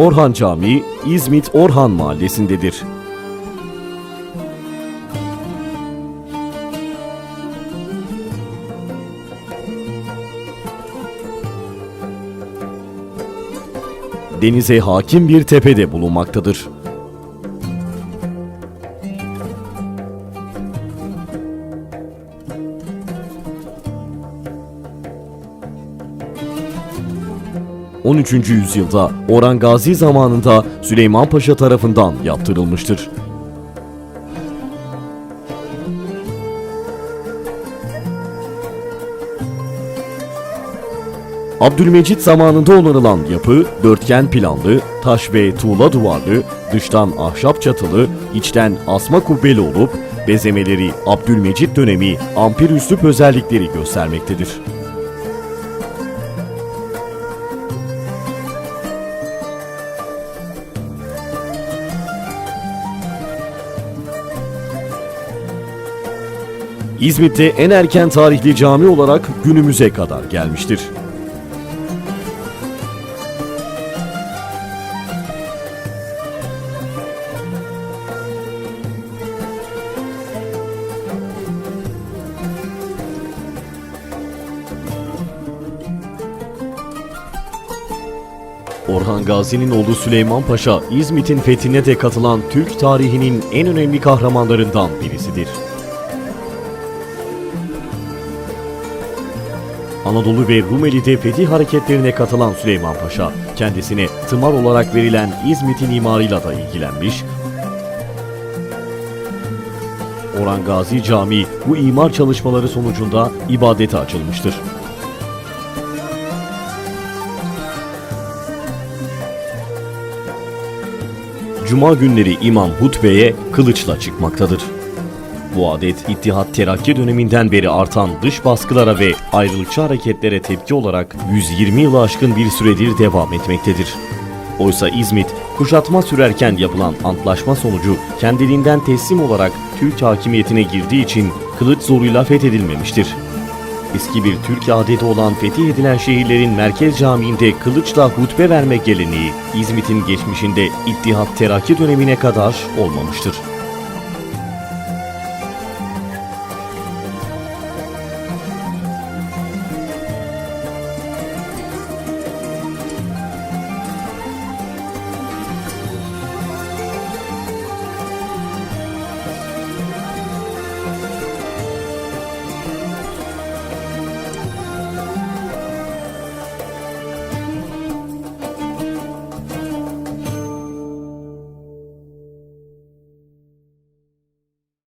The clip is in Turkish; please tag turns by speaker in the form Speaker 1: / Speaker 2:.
Speaker 1: Orhan Camii, İzmit Orhan Mahallesi'ndedir. Denize hakim bir tepede bulunmaktadır. ...13. yüzyılda Orhan Gazi zamanında Süleyman Paşa tarafından yaptırılmıştır. Abdülmecit zamanında onarılan yapı dörtgen planlı, taş ve tuğla duvarlı, dıştan ahşap çatılı, içten asma kubbeli olup bezemeleri Abdülmecit dönemi ampir üslup özellikleri göstermektedir. İzmit'te en erken tarihli cami olarak günümüze kadar gelmiştir. Orhan Gazi'nin oğlu Süleyman Paşa, İzmit'in fethine de katılan Türk tarihinin en önemli kahramanlarından birisidir. Anadolu ve Rumeli'de fetih hareketlerine katılan Süleyman Paşa, kendisine tımar olarak verilen İzmit'in imarıyla da ilgilenmiş, Orhan Gazi Camii bu imar çalışmaları sonucunda ibadete açılmıştır. Cuma günleri imam hutbeye kılıçla çıkmaktadır. Bu adet İttihat Terakki döneminden beri artan dış baskılara ve ayrılıkçı hareketlere tepki olarak 120 yılı aşkın bir süredir devam etmektedir. Oysa İzmit, kuşatma sürerken yapılan antlaşma sonucu kendiliğinden teslim olarak Türk hakimiyetine girdiği için kılıç zoruyla fethedilmemiştir. Eski bir Türk adeti olan fetih edilen şehirlerin merkez camiinde kılıçla hutbe verme geleneği İzmit'in geçmişinde İttihat Terakki dönemine kadar olmamıştır.